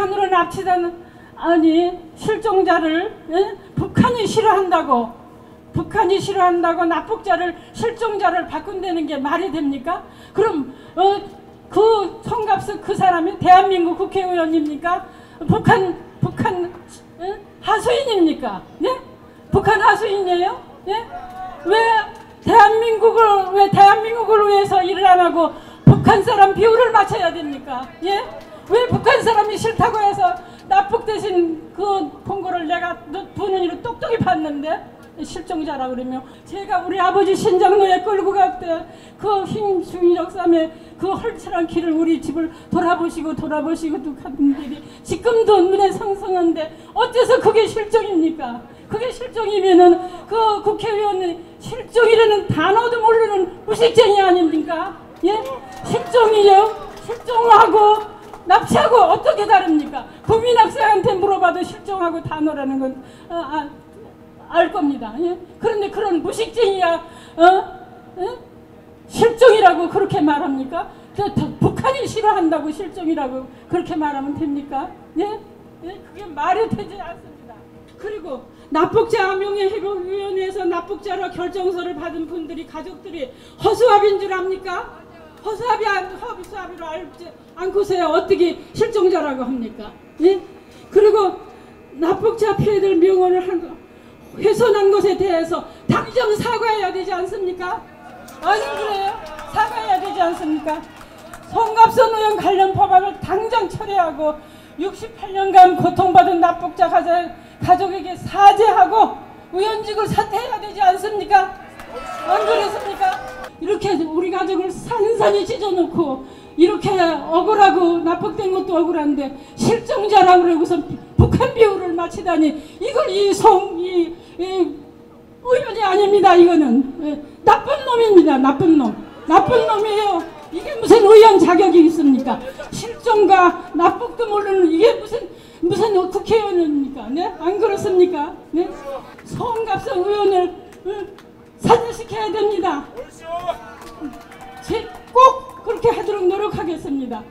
북한으로 납치된 아니 실종자를 예? 북한이 싫어한다고 북한이 싫어한다고 납북자를 실종자를 바꾼다는 게 말이 됩니까? 그럼 어, 그 송갑수 그 사람이 대한민국 국회의원입니까? 북한 북한 예? 하수인입니까? 네? 북한 하수인이에요? 예? 왜 대한민국을 왜 대한민국을 위해서 일을 안 하고 북한 사람 비율을 맞춰야 됩니까? 예? 왜 북한 사람이 싫다고 해서 납북 대신 그 본거를 내가 두 눈으로 똑똑히 봤는데 실종자라 그러며 제가 우리 아버지 신장로에 끌고 갔대 그흰 중력 삼에 그 헐철한 길을 우리 집을 돌아보시고 돌아보시고 또 가는 길이 지금도 눈에 상상한데 어째서 그게 실종입니까? 그게 실종이면은 그 국회의원이 실종이라는 단어도 모르는 무식쟁이 아닙니까? 예? 실종이요? 실종하고 납치하고 어떻게 다릅니까? 국민학생한테 물어봐도 실종하고 단어라는 건 어, 아, 알 겁니다. 예? 그런데 그런 무식쟁이야 어? 어? 실종이라고 그렇게 말합니까? 저, 저, 북한이 싫어한다고 실종이라고 그렇게 말하면 됩니까? 예? 예? 그게 말이 되지 않습니다. 그리고 납북자 명예회복위원회에서 납북자로 결정서를 받은 분들이 가족들이 허수아비인 줄 압니까? 허수아비 안, 허수아비로 알지 않고서야 어떻게 실종자라고 합니까? 예? 그리고 납북자 피해들 명언을 한 거, 훼손한 것에 대해서 당장 사과해야 되지 않습니까? 아니 그래요? 사과해야 되지 않습니까? 송갑선 의원 관련 법안을 당장 처리하고 68년간 고통받은 납북자 가족, 가족에게 사죄하고 의원직을 사퇴해야 되지 않습니까? 이렇게 우리 가족을 산산히 찢어놓고 이렇게 억울하고 납북된 것도 억울한데 실종자라고 그러고서 북한 비율을 맞히다니 이걸 이송이 이, 의원이 아닙니다 이거는. 예, 나쁜 놈입니다 나쁜 놈. 나쁜 놈이에요. 이게 무슨 의원 자격이 있습니까? 실종과 납북도 모르는 이게 무슨 무슨 국회의원입니까? 네? 안 그렇습니까? 네? 송갑선 의원을 해야 됩니다. 그렇죠. 꼭 그렇게 하도록 노력하겠습니다.